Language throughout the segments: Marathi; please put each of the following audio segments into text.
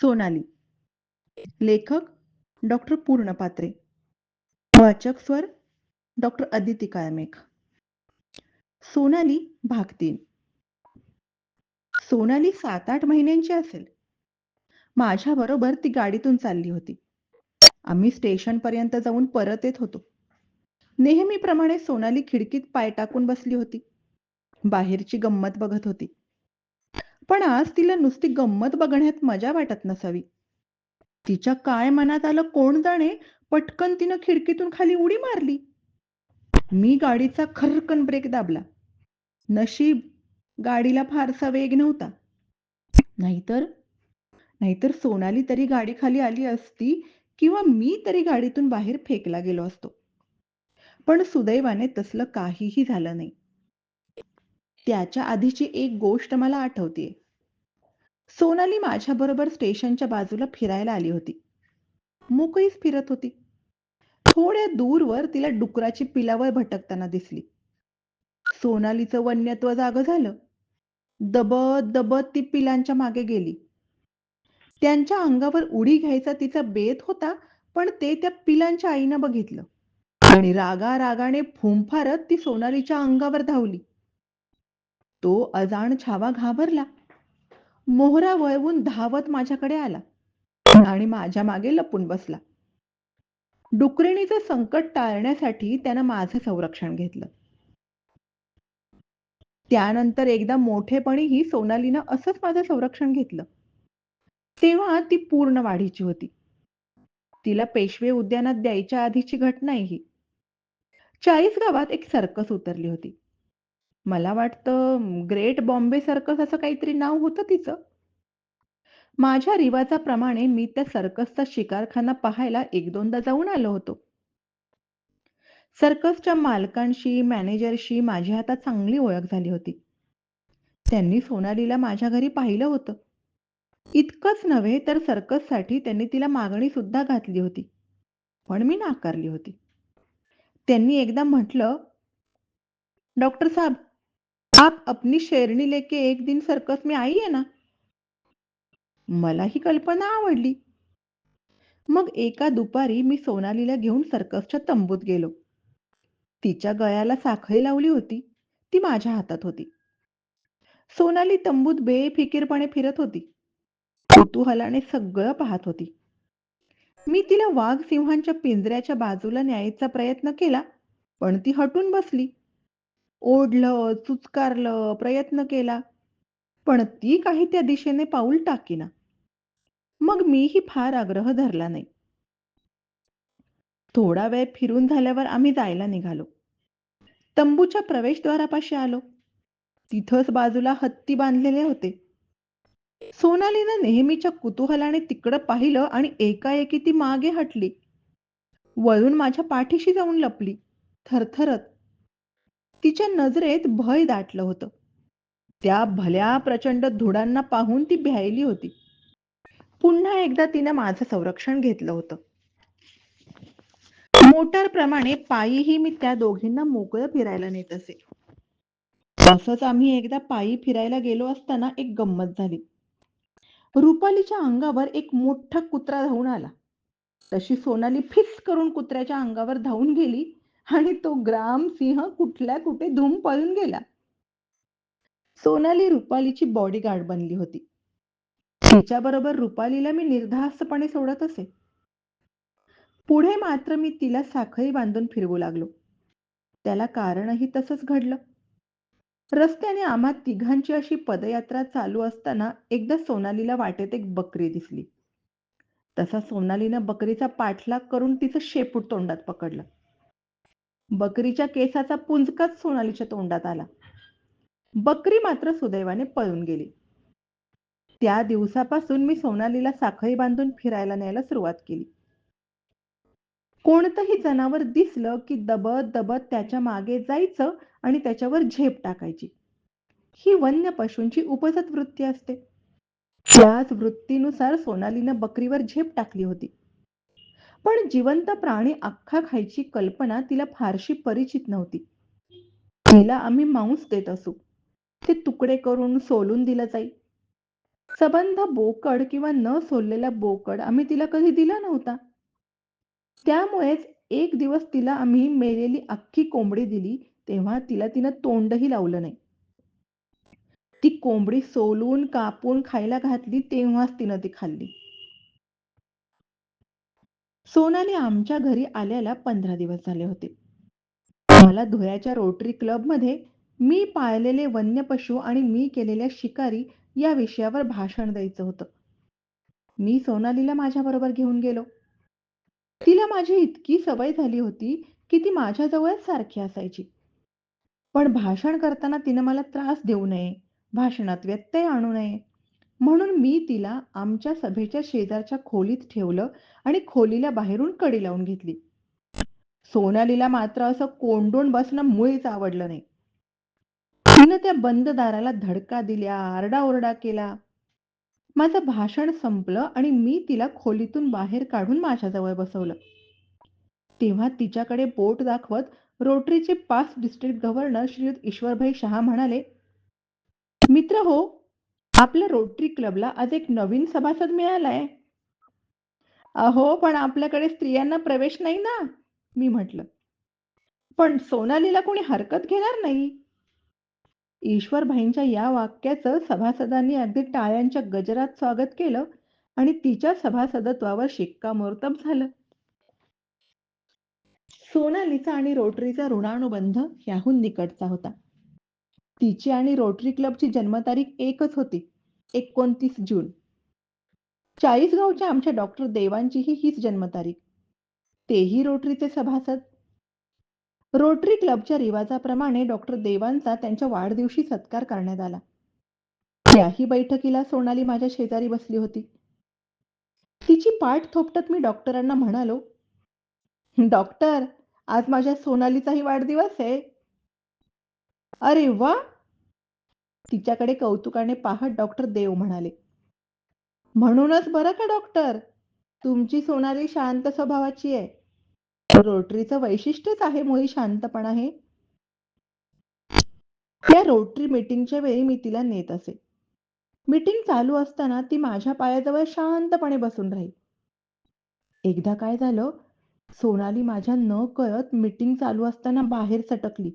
सोनाली. लेखक डॉक्टर पूर्ण पात्रे वाचक स्वर डॉक्टर अदिती काळमेघ सोनाली भाग तीन सोनाली सात आठ महिन्यांची असेल. माझ्या बरोबर ती गाडीतून चालली होती. आम्ही स्टेशन पर्यंत जाऊन परत येत होतो. नेहमीप्रमाणे सोनाली खिडकीत पाय टाकून बसली होती. बाहेरची गंमत बघत होती. पण आज तिला नुसती गंमत बघण्यात मजा वाटत नसावी. तिच्या काय मनात आलं कोण जाणे पटकन तिनं खिडकीतून खाली उडी मारली. मी गाडीचा खरकन ब्रेक दाबला. नशीब गाडीला फारसा वेग नव्हता. नाहीतर नाहीतर सोनाली तरी गाडी खाली आली असती किंवा मी तरी गाडीतून बाहेर फेकला गेलो असतो. पण सुदैवाने तसलं काहीही झालं नाही. त्याच्या आधीची एक गोष्ट मला आठवतीये सोनाली माझ्या बरोबर स्टेशनच्या बाजूला फिरायला आली होती. मोकळीच फिरत होती. थोड्या दूरवर तिला डुकराची पिलावर भटकताना दिसली. सोनालीचं वन्यत्व जाग झालं. दबत दबत ती पिलांच्या मागे गेली. त्यांच्या अंगावर उडी घ्यायचा तिचा बेत होता पण ते त्या पिलांच्या आईनं बघितलं. आणि रागा रागाने फुंफारत ती सोनालीच्या अंगावर धावली. तो अजाण छावा घाबरला. मोहरा वळवून धावत माझ्याकडे आला आणि माझ्या मागे लपून बसला. डुकरेणीचं संकट टाळण्यासाठी त्यानं माझं संरक्षण घेतलं. त्यानंतर एकदा मोठेपणीही सोनालीनं असंच माझं संरक्षण घेतलं. तेव्हा ती पूर्ण वाढीची होती. तिला पेशवे उद्यानात द्यायच्या आधीची घटना ही चाळीस गावात एक सर्कस उतरली होती. मला वाटतं ग्रेट बॉम्बे सर्कस असं काहीतरी नाव होतं तिचं. माझ्या रिवाजाप्रमाणे मी त्या सर्कसचा शिकारखाना पाहायला एक दोनदा जाऊन आलो होतो. सर्कसच्या मालकांशी मॅनेजरशी माझी आता चांगली ओळख झाली होती. त्यांनी सोनालीला माझ्या घरी पाहिलं होतं. इतकंच नव्हे तर सर्कससाठी त्यांनी तिला मागणी सुद्धा घातली होती. पण मी नाकारली होती. त्यांनी एकदा म्हटलं डॉक्टर साहेब आप अपनी शेरणी लेके एक दिन सर्कस में आई है ना? मला ही कल्पना आवडली. मग एका दुपारी मी सोनालीला घेऊन सर्कसच्या तंबूत गेलो. तिच्या गळ्याला साखळी लावली होती. ती माझ्या हातात होती. सोनाली तंबूत बेफिकीरपणे फिरत होती. कुतूहलाने सगळं पाहत होती. मी तिला वाघ सिंहांच्या पिंजऱ्याच्या बाजूला न्यायचा प्रयत्न केला पण ती हटून बसली. ओढलं चुचकारलं प्रयत्न केला पण ती काही त्या दिशेने पाऊल टाकीना. मग मीही फार आग्रह धरला नाही. थोडा वेळ फिरून झाल्यावर आम्ही जायला निघालो. तंबूच्या प्रवेशद्वारापाशी आलो. तिथंच बाजूला हत्ती बांधलेले होते. सोनालीनं नेहमीच्या कुतूहलाने तिकडं पाहिलं आणि एकाएकी ती मागे हटली. वळून माझ्या पाठीशी जाऊन लपली. थरथरत तिच्या नजरेत भय दाटलं होतं. त्या भल्या प्रचंड धुडांना पाहून ती भ्यायली होती. पुन्हा एकदा तिनं माझं संरक्षण घेतलं होतं. मोटार प्रमाणे पायीही मी त्या दोघींना मोकळं फिरायला नेत असे. तसंच आम्ही एकदा पायी फिरायला गेलो असताना एक गंमत झाली. रुपालीच्या अंगावर एक मोठा कुत्रा धावून आला. तशी सोनाली फिस करून कुत्र्याच्या अंगावर धावून गेली. आणि तो ग्राम सिंह कुठल्या कुठे धूम पळून गेला? सोनाली रुपालीची बॉडीगार्ड बनली होती. तिच्याबरोबर रुपालीला मी निर्धास्तपणे सोडत असे. पुढे मात्र मी तिला साखळी बांधून फिरवू लागलो. त्याला कारणही तसंच घडलं. रस्त्याने आम्हा तिघांची अशी पदयात्रा चालू असताना एकदा सोनालीला वाटेत एक बकरी दिसली. तसा सोनालीनं बकरीचा पाठलाग करून तिचं शेपूट तोंडात पकडलं. बकरीच्या केसाचा पुंजकाच सोनालीच्या तोंडात आला. बकरी मात्र सुदैवाने पळून गेली. त्या दिवसापासून मी सोनालीला साखळी बांधून फिरायला न्यायला सुरुवात केली. कोणतंही जनावर दिसलं की दबत दबत त्याच्यामागे जायचं आणि त्याच्यावर झेप टाकायची. ही वन्य पशूंची उपजत वृत्ती असते. त्याच वृत्तीनुसार सोनालीनं बकरीवर झेप टाकली होती. पण जिवंत प्राणी अख्खा खायची कल्पना तिला फारशी परिचित नव्हती तिला आम्ही मांस देत असू ते तुकडे करून सोलून दिलं जाई सबंध बोकड किंवा न सोललेला बोकड आम्ही तिला कधी दिला नव्हता. त्यामुळेच एक दिवस तिला आम्ही मेलेली अख्खी कोंबडी दिली, तेव्हा तिला तिनं तोंडही लावलं नाही. ती कोंबडी सोलून, कापून खायला घातली तेव्हाच तिनं ती खाल्ली. सोनाली आमच्या घरी आल्याला 15 दिवस झाले होते. मला धुळ्याच्या रोटरी क्लबमध्ये मी पाळलेले वन्य पशु आणि मी केलेल्या शिकारी या विषयावर भाषण द्यायचं होतं. मी सोनालीला माझ्याबरोबर घेऊन गेलो. तिला माझी इतकी सवय झाली होती, की ती माझ्याजवळच सारखी असायची. पण भाषण करताना तिनं मला त्रास देऊ नये, भाषणात व्यत्यय आणू नये, म्हणून मी तिला आमच्या सभेच्या शेजारच्या खोलीत ठेवलं आणि खोलीला बाहेरून कडी लावून घेतली. सोनालीला मात्र असं कोंडून बसणं मुळीच आवडलं नाही. तिनं त्या बंद दाराला धडका दिल्या, आरडाओरडा केला. माझं भाषण संपलं आणि मी तिला खोलीतून बाहेर काढून माझ्याजवळ बसवलं. तेव्हा तिच्याकडे बोट दाखवत रोटरीचे पाच डिस्ट्रिक्ट गव्हर्नर श्रीयुत ईश्वरभाई शहा म्हणाले, "मित्र हो, आपल्या रोटरी क्लबला आज एक नवीन सभासद मिळालाय." "अहो, पण आपल्याकडे स्त्रियांना प्रवेश नाही ना," मी म्हटलं. "पण सोनालीला कोणी हरकत घेणार नाही." ईश्वरभाईंच्या या वाक्याचं सभासदांनी अगदी टाळ्यांच्या गजरात स्वागत केलं आणि तिच्या सभासदत्वावर शिक्कामोर्तब झालं. सोनालीचा आणि रोटरीचा ऋणानुबंध ह्याहून निकटचा होता. तिची आणि रोटरी क्लबची जन्मतारीख एकच होती, 29 जून. चाळीसगावच्या आमच्या डॉक्टर देवांचीही हीच जन्मतारीख. तेही रोटरीचे सभासद. रोटरी क्लबच्या रिवाजाप्रमाणे डॉक्टर देवांचा त्यांच्या वाढदिवशी सत्कार करण्यात आला. त्याही बैठकीला सोनाली माझ्या शेजारी बसली होती. तिची पाठ थोपटत मी डॉक्टरांना म्हणालो, "डॉक्टर, आज माझ्या सोनालीचाही वाढदिवस आहे." "अरे वा!" तिच्याकडे कौतुकाने पाहत डॉक्टर देव म्हणाले. "म्हणूनच बरं का डॉक्टर, तुमची सोनाली शांत स्वभावाची आहे. रोटरीचं वैशिष्ट्यच आहे मुळी शांतपणा हे." त्या रोटरी मीटिंगच्या वेळी मी तिला नेत असे. मीटिंग चालू असताना ती माझ्या पायाजवळ शांतपणे बसून राही. एकदा काय झालं, सोनाली माझ्या न कळत मीटिंग चालू असताना बाहेर सटकली.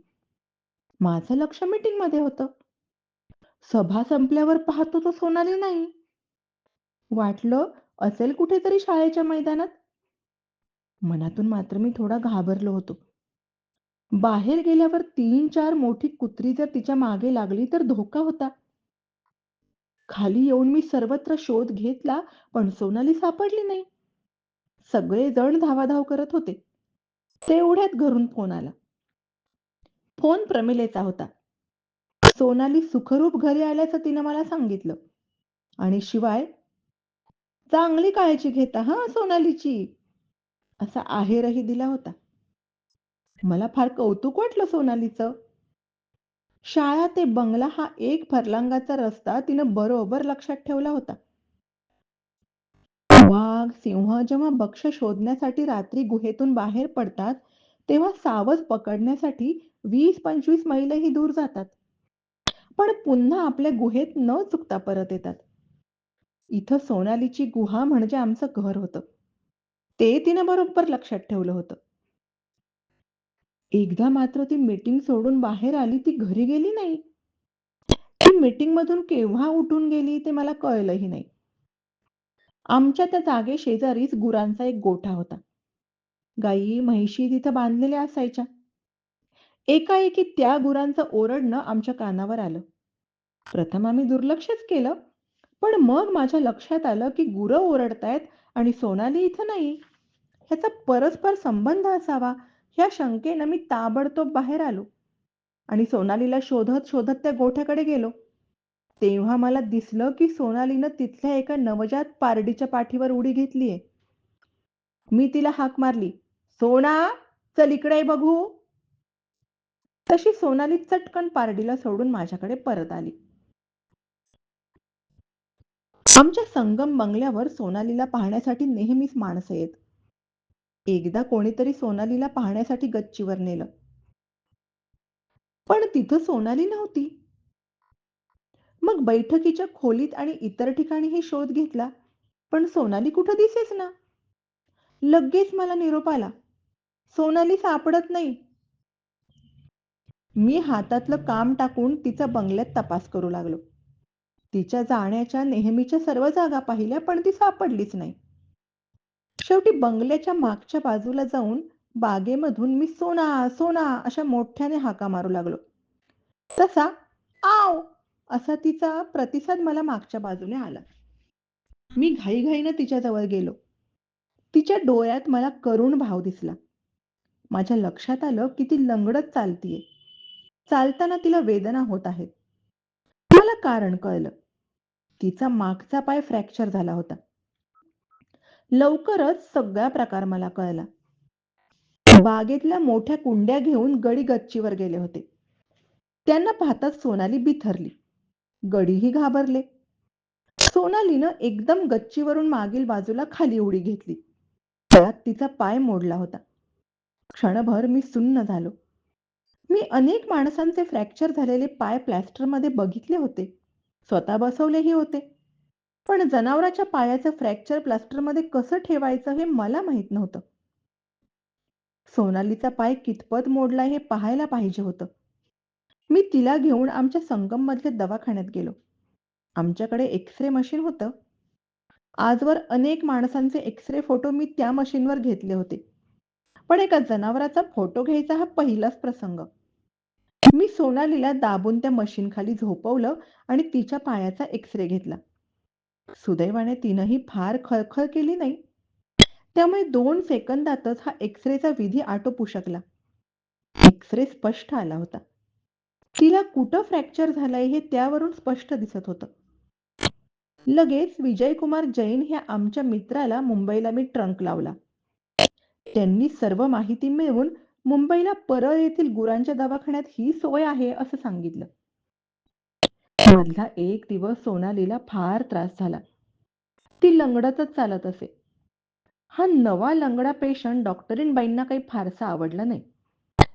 माझं लक्ष मीटिंगमध्ये होतं. सभा संपल्यावर पाहतो तो सोनाली नाही. वाटलं असेल कुठेतरी शाळेच्या मैदानात. मनातून मात्र मी थोडा घाबरलो होतो. बाहेर गेल्यावर तीन चार मोठी कुत्री जर तिच्यामागे लागली तर धोका होता. खाली येऊन मी सर्वत्र शोध घेतला, पण सोनाली सापडली नाही. सगळे जण धावाधाव करत होते. तेवढ्यात घरून फोन आला. फोन प्रमिलेचा होता. सोनाली सुखरूप घरी आल्याचं तिनं मला सांगितलं. आणि शिवाय, "चांगली काळजी घेता हा सोनालीची," असा आहेरही दिला होता. मला फार कौतुक वाटलं सोनालीचं. शाळा ते बंगला हा एक फरलांगाचा रस्ता तिनं बरोबर लक्षात ठेवला होता. वाघ, सिंह जेव्हा बक्ष शोधण्यासाठी रात्री गुहेतून बाहेर पडतात, तेव्हा सावज पकडण्यासाठी 20-25 मैलही दूर जातात. पण पुन्हा आपल्या गुहेत न चुकता परत येतात. इथं सोनालीची गुहा म्हणजे आमचं घर होतं. ते तिनं बरोबर लक्षात ठेवलं होतं. एकदा मात्र ती मीटिंग सोडून बाहेर आली ती घरी गेली नाही. ती मीटिंगमधून केव्हा उठून गेली ते मला कळलंही नाही. आमच्या त्या जागेशेजारीच गुरांचा एक गोठा होता. गायी, म्हैशी तिथं बांधलेल्या असायच्या. एकाएकी त्या गुरांचं ओरडणं आमच्या कानावर आलं. प्रथम आम्ही दुर्लक्षच केलं. पण मग माझ्या लक्षात आलं की गुरं ओरडतायत आणि सोनाली इथं नाही. ह्याचा परस्पर संबंध असावा ह्या शंकेनं मी ताबडतोब बाहेर आलो आणि सोनालीला शोधत शोधत त्या गोठ्याकडे गेलो. तेव्हा मला दिसलं की सोनालीनं तिथल्या एका नवजात पारडीच्या पाठीवर उडी घेतलीये. मी तिला हाक मारली, "सोना, चल इकडे बघू." तशी सोनाली चटकन पारडीला सोडून माझ्याकडे परत आली. आमच्या संगम बंगल्यावर सोनालीला पाहण्यासाठी नेहमीच माणसं येत. एकदा कोणीतरी सोनालीला पाहण्यासाठी गच्चीवर नेलं. पण तिथं सोनाली नव्हती. मग बैठकीच्या खोलीत आणि इतर ठिकाणीही शोध घेतला पण सोनाली कुठं दिसेच ना लगेच मला निरोप आला सोनाली सापडत नाही मी हातातलं काम टाकून तिचा बंगल्यात तपास करू लागलो. तिच्या जाण्याच्या नेहमीच्या सर्व जागा पाहिल्या पण ती सापडलीच नाही. शेवटी बंगल्याच्या मागच्या बाजूला जाऊन बागेमधून मी सोना सोना अशा मोठ्याने हाका मारू लागलो. तसा आव! असा तिचा प्रतिसाद मला मागच्या बाजूने आला. मी घाईघाईनं तिच्याजवळ गेलो. तिच्या डोळ्यात मला करुण भाव दिसला. माझ्या लक्षात आलं की ती लंगडत चालतीये. चालताना तिला वेदना होत आहेत. मला कारण कळलं. तिचा मागचा पाय फ्रॅक्चर झाला होता. लवकरच सगळा प्रकार मला कळला. बागेतल्या मोठ्या कुंड्या घेऊन गडी गच्चीवर गेले होते. त्यांना पाहताच सोनाली बिथरली. गडीही घाबरले. सोनालीनं एकदम गच्चीवरून मागील बाजूला खाली उडी घेतली. त्यात तिचा पाय मोडला होता. क्षणभर मी सुन्न झालो. मी अनेक माणसांचे फ्रॅक्चर झालेले पाय प्लॅस्टरमध्ये बघितले होते. स्वतः बसवलेही होते. पण जनावराच्या पायाचं फ्रॅक्चर प्लास्टरमध्ये कसं ठेवायचं हे मला माहीत नव्हतं. सोनालीचा पाय कितपत मोडला हे पाहायला पाहिजे होतं. मी तिला घेऊन आमच्या संगम मधल्या दवाखान्यात गेलो. आमच्याकडे एक्सरे मशीन होतं. आजवर अनेक माणसांचे एक्सरे फोटो मी त्या मशीनवर घेतले होते. पण एका जनावराचा फोटो घ्यायचा हा पहिलाच प्रसंग. मी सोनालीला दाबून त्या मशीन खाली झोपवलं आणि तिच्या पायाचा एक्सरे घेतला. सुदैवाने तिनंही फार खळखळ केली नाही. त्यामुळे दोन सेकंदातच हा एक्सरेचा विधी आटोपू शकला एक्सरे स्पष्ट आला होता. तिला कुठं फ्रॅक्चर झालंय हे त्यावरून स्पष्ट दिसत होतं. लगेच विजयकुमार जैन ह्या आमच्या मित्राला मुंबईला मी ट्रंक लावला. त्यांनी सर्व माहिती मिळवून मुंबईला परळ येथील गुरांच्या दवाखान्यात ही सोय आहे असं सांगितलं. मधला एक दिवस सोनालीला फार त्रास झाला. ती लंगडतच चालत असे. हा नवा लंगडा पेशंट डॉक्टरीनबाईंना काही फारसा आवडला नाही.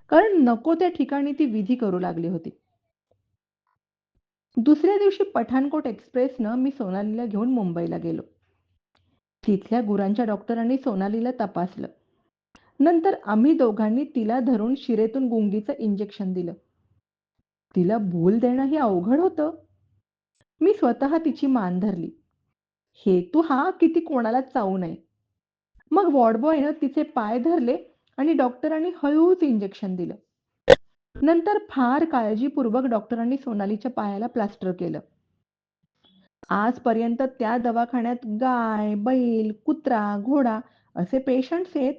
कारण नको त्या ठिकाणी ती विधी करू लागली होती. दुसऱ्या दिवशी पठाणकोट एक्सप्रेसनं मी सोनालीला घेऊन मुंबईला गेलो. तिथल्या गुरांच्या डॉक्टरांनी सोनालीला तपासलं. नंतर आम्ही दोघांनी तिला धरून शिरेतून गुंगीचं इंजेक्शन दिलं. तिला भूल देणं हे अवघड होतं. मी स्वतः तिची मान धरली. हेतू हा किती कोणाला चावू नये. मग वॉर्डबॉयनं तिचे पाय धरले आणि डॉक्टरांनी हळूच इंजेक्शन दिलं. नंतर फार काळजीपूर्वक डॉक्टरांनी सोनालीच्या पायाला प्लास्टर केलं. आजपर्यंत त्या दवाखान्यात गाय बैल कुत्रा घोडा असे पेशंट्स आहेत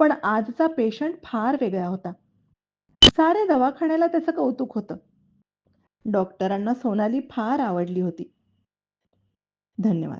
पण आजचा पेशंट फार वेगळा होता. साऱ्या दवाखान्याला त्याचं कौतुक होतं. डॉक्टरांना सोनाली फार आवडली होती. धन्यवाद.